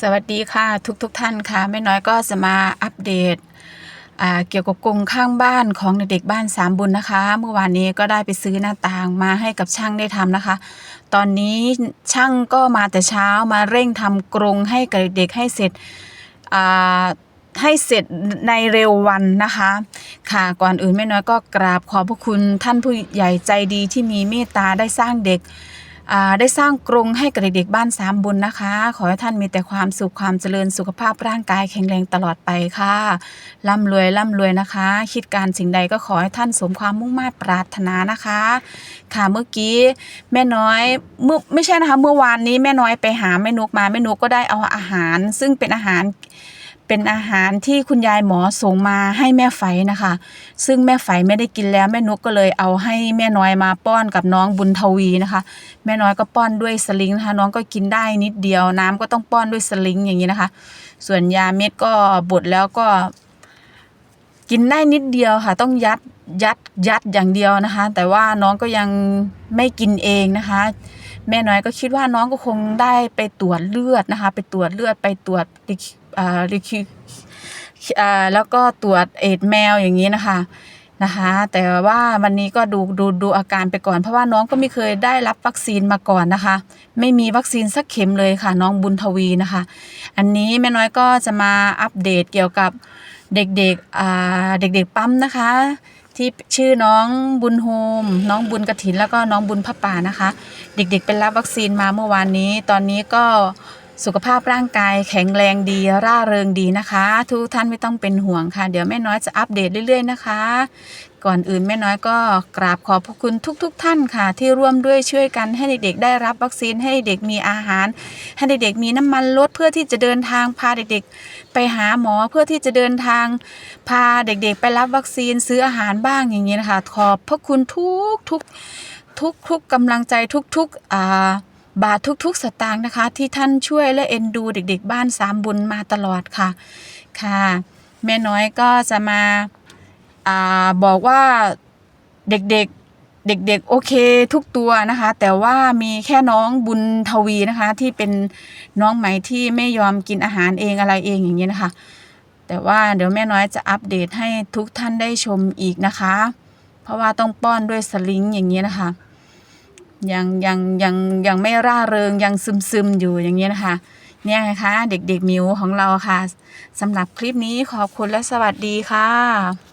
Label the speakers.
Speaker 1: สวัสดีค่ะทุกทุกๆท่านค่ะแม่น้อยก็จะมาอัปเดตเกี่ยวกับกรงข้างบ้านของเด็กบ้านสามบุญนะคะ เมื่อวานนี้ก็ได้ไปซื้อหน้าต่างมาให้กับช่างได้ทำนะคะ ตอนนี้ช่างก็มาแต่เช้ามาเร่งทำกรงให้กับเด็กให้เสร็จให้เสร็จในเร็ววันนะคะ ค่ะก่อนอื่นแม่น้อยก็กราบขอบพระคุณท่านผู้ใหญ่ใจดีที่มีเมตตาได้สร้างเด็ก ได้สร้างกรงให้กับเด็กๆบ้านสามบุญนะคะ ขอให้ท่านมีแต่ความสุขความเจริญสุขภาพร่างกายแข็งแรงตลอดไปค่ะร่ำรวยร่ำรวยนะคะ คิดการสิ่งใดก็ขอให้ท่านสมความมุ่งมา่ปรารถนานะคะ ค่ะเมื่อกี้แม่น้อยเมื่อไม่ใช่นะคะ เมื่อวานนี้แม่น้อยไปหาแม่นุกมาแม่นุกก็ได้เอาอาหาร ซึ่งเป็นอาหาร เป็นอาหารที่คุณยายหมอส่งมาให้แม่ไฝนะคะ ซึ่งแม่ไฝไม่ได้กินแล้วแม่นุกก็เลยเอาให้แม่น้อยมาป้อนกับน้องบุญทวีนะคะ แม่น้อยก็ป้อนด้วยสลิงนะคะ น้องก็กินได้นิดเดียว น้ำก็ต้องป้อนด้วยสลิงอย่างนี้นะคะ ส่วนยาเม็ดก็บดแล้วก็ กินได้นิดเดียวค่ะ ต้องยัดยัดยัดอย่างเดียวนะคะ แต่ว่าน้องก็ยังไม่กินเองนะคะ แม่น้อยก็คิดว่าน้องก็คงได้ไปตรวจเลือดนะคะ ไปตรวจเลือดไปตรวจดิอ่าดิคิอ่าแล้วก็ตรวจเอดแมวอย่างนี้นะคะ นะคะ แต่ว่าวันนี้ก็ดูดูดูอาการไปก่อน เพราะว่าน้องก็ไม่เคยได้รับวัคซีนมาก่อนนะคะ ไม่มีวัคซีนสักเข็มเลยค่ะ น้องบุญทวีนะคะ อันนี้แม่น้อยก็จะมาอัปเดตเกี่ยวกับเด็กๆอ่าเด็กๆปั๊มนะคะ ที่ชื่อน้องบุญโฮมน้องบุญกระถินแล้วก็น้องบุญพระป่านะคะ เด็กๆไปรับวัคซีนมาเมื่อวานนี้ ตอนนี้ก็ สุขภาพร่างกายแข็งแรงดีร่าเริงดีนะคะ ทุกท่านไม่ต้องเป็นห่วงค่ะ เดี๋ยวแม่น้อยจะอัปเดตเรื่อยๆนะคะ ก่อนอื่นแม่น้อยก็กราบขอบพระคุณทุกๆทท่านค่ะ ที่ร่วมด้วยช่วยกันให้เด็กๆได้รับวัคซีนให้เด็กมีอาหาร ให้เด็กๆมีน้ำมันลดเพื่อที่จะเดินทางพาเด็กๆ ไปหาหมอเพื่อที่จะเดินทาง พาเด็กๆ ไปรับวัคซีนซื้ออาหารบ้างอย่างนี้นะคะ ขอบพระคุณทุกทุกทุกทุกๆกำลังใจทุกๆอ่า บาททุกๆ สตางค์นะคะ ที่ท่านช่วยและเอ็นดูเด็กๆ บ้านสามบุญมาตลอดค่ะ ค่ะ แม่น้อยก็จะมาอาบอกว่าเด็กๆเด็กๆโอเคทุกตัวนะคะ แต่ว่ามีแค่น้องบุญทวีนะคะ ที่เป็นน้องใหม่ที่ไม่ยอมกินอาหารเองอะไรเองอย่างนี้นะคะ แต่ว่าเดี๋ยวแม่น้อยจะอัปเดตให้ทุกท่านได้ชมอีกนะคะ เพราะว่าต้องป้อนด้วยสลิงอย่างนี้นะคะ ยังยังยังยังไม่ร่าเริงยังซึมซึมอยู่อย่างนี้นะคะ เนี่ยนะคะเด็กๆมิวของเราค่ะสำหรับคลิปนี้ขอบคุณและสวัสดีค่ะ